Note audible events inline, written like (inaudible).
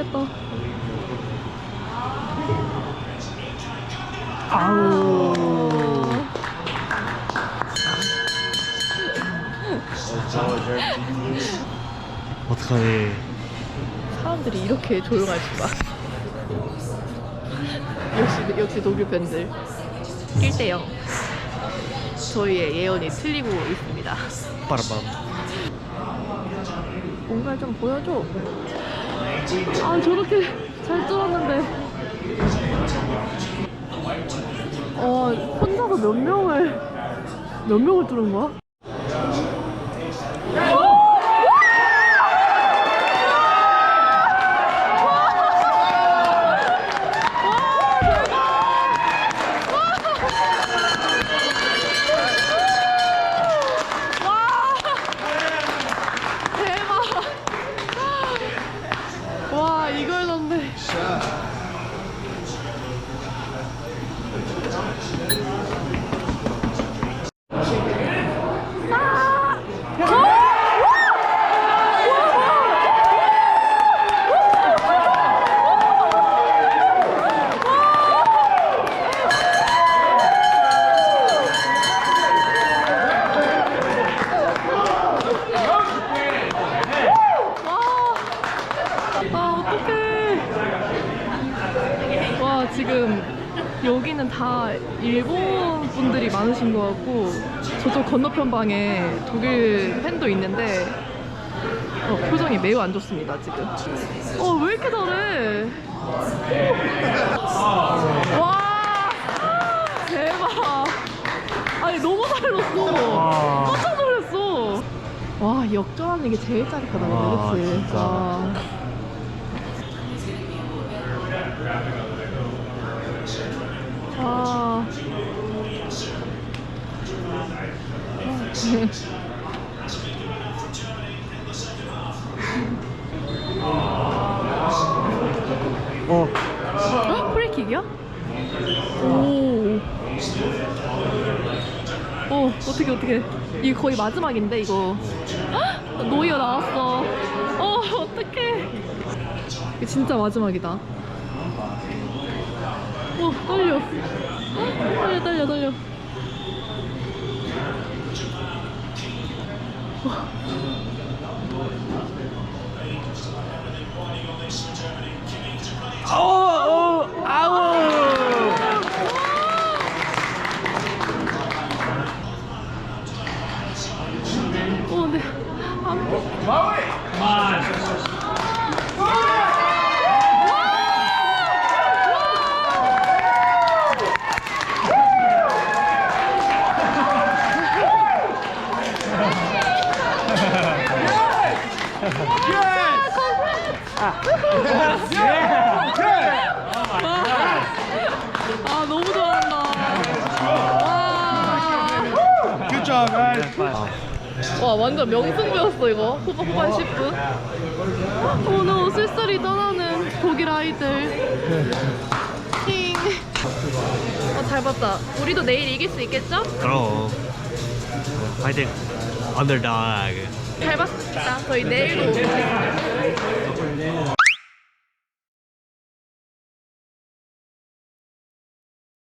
미치겠다. 아우. 어떡하니. 사람들이 이렇게 조용할 수가. 역시 역시 독일 팬들 1대 0. 저희의 예언이 틀리고 있습니다. 빠라밤. 뭔가 좀 보여줘. 아 저렇게 잘 뚫었는데. 어 혼자서 몇 명을 몇 명을 뚫은 거야? 지금 여기는 다 일본 분들이 많으신 것 같고 저쪽 건너편 방에 독일 팬도 있는데 어, 표정이 매우 안 좋습니다 지금 어 왜 이렇게 잘해 와 대박 아니 너무 잘 넣었어 와. 깜짝 놀랐어 와 역전하는 게 제일 짜릿하다 와, 근데 그치? 진짜. 와. 어. 어? 프리킥이야? 오. 어, 어떻게 어떻게? 이거 거의 마지막인데 이거. 헉! 노이어 나왔어. 어, 어떡해. 이거 진짜 마지막이다. 어, 떨려. 헉, 떨려, 떨려, 떨려. 아 (laughs) 우! 아우! 어, 근데 안 보. 아, 너무 좋아한다. 와. 완전 명승부였어 이거 후반 후반 10분 오늘 쓸쓸히 떠나는 독일 아이들 힝. 어, 잘 봤다 우리도 내일 이길 수 있겠죠? 그럼. 파이팅. 언더닥. 잘 봤습니다 저희 내일도 오겠습니다